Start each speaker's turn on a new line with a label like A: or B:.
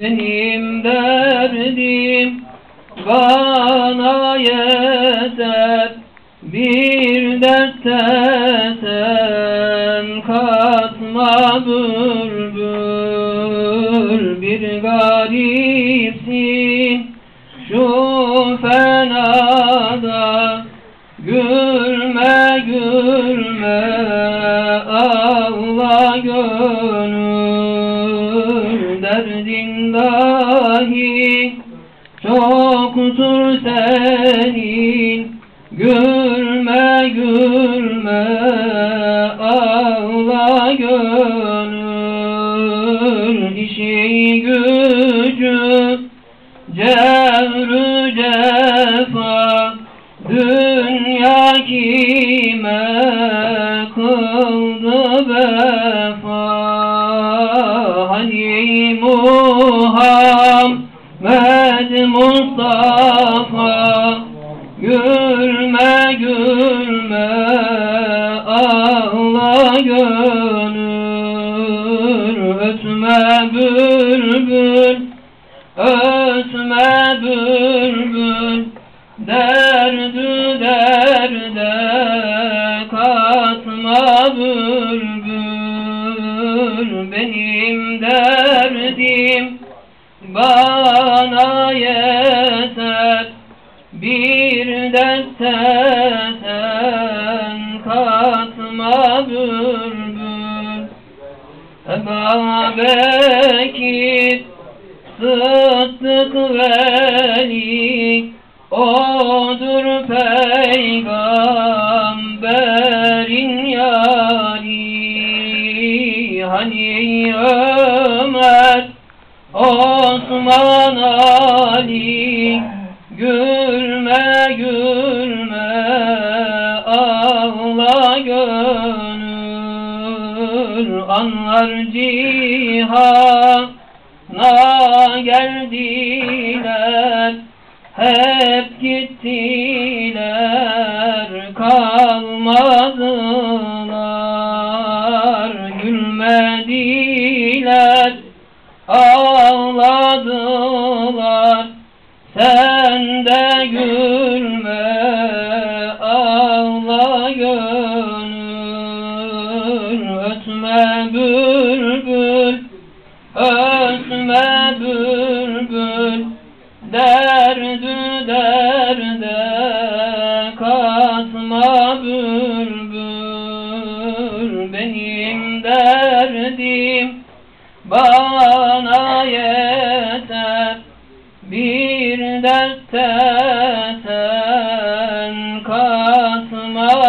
A: Benim derdim bana yeter Bir dertte sen katma bülbül Bir garipsin şu fenada Gülme gülme ağla gönül dahi çoktur senin. Gülme gülme ağla gönül İşi gücü Muhammed Mustafa. Gülme gülme ağla gönül. Ötme bülbül ötme bülbül. Derdü derde katma bülbül. Benim derdim bana yeter Bir dertte sen katma bülbül. Eba Bekir Sıddık Veli Odur peygamberin yari. Hani Osman Ali Gülme gülme ağla gönül. Anlar cihana geldiler hep gittiler kalmadılar ağladılar. Sen de gülme ağla gönül. Ötme bülbül ötme bülbül. Derdü derde katma bülbül. Benim derdim bana sen katma